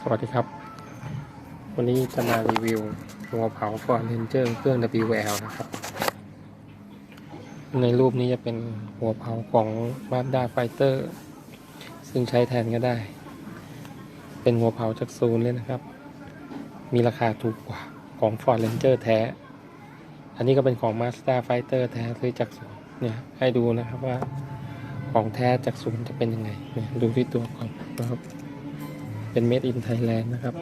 สวัสดีครับ วันนี้จะมารีวิวหัวเผา Ford Ranger เครื่อง WL นะครับ ในรูปนี้จะเป็นหัวเผาของ Mazda Fighter ซึ่งใช้แทนก็ได้ เป็นหัวเผาจากศูนเลยนะครับ มีราคาถูกกว่าของ Ford Ranger แท้ อันนี้ก็เป็นของ Mazda Fighter แท้ซื้อจากศูนเนี่ยให้ดูนะครับว่าของแท้จากศูนย์จะเป็นยังไงเนี่ยดูที่ตัวก่อนนะครับ เป็น made in Thailand นะครับ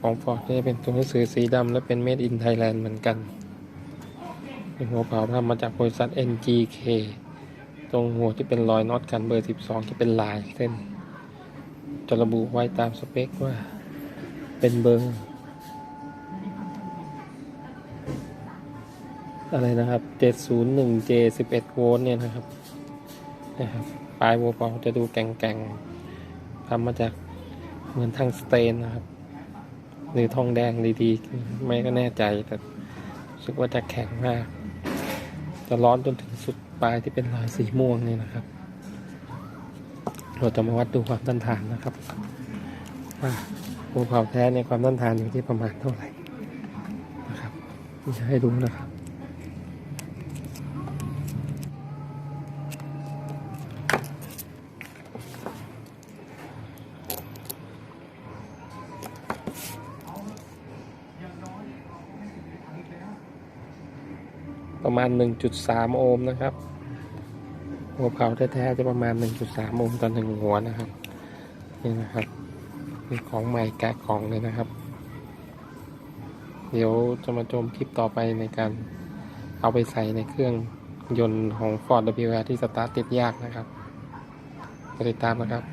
ของ Ford นี่เป็นตัวหนังสือสีดำและเป็น made in Thailand เหมือนกันเป็นหัวเผาทำมาจากบริษัท NGK ตรงหัวที่เป็นรอยน็อตกันเบอร์ 12 ที่เป็นลายเส้น จะระบุไว้ตามสเปคว่า เป็นเบอร์ อะไรนะครับ 701J 11 โวลต์เนี่ยนะครับนะครับ ปลายหัวเผาจะดูแก่งๆ ทำมาจากเหมือนทางสเตนนะครับ หรือทองแดงดีๆ ไม่ก็แน่ใจแต่รู้สึกว่าจะแข็งมาก จะร้อนจนถึงสุดปลายที่เป็นรอยสีม่วงนี่นะครับ เราจะมาวัดดูความต้านทานนะครับว่าภูเขาแท้ในความต้านทานอยู่ที่ประมาณเท่าไหร่นะครับจะให้ดูนะครับ ประมาณ 1.3 โอห์มนะครับ หัวเผาแท้ๆจะประมาณ 1.3 โอห์มต่อหนึ่งหัวนะครับ นี่นะครับนี่ของใหม่แกะกล่องเลยนะครับ เดี๋ยวจะมาชมคลิปต่อไปในการเอาไปใส่ในเครื่องยนต์ของ Ford WR ที่สตาร์ทติดยากนะครับไปติดตามนะครับ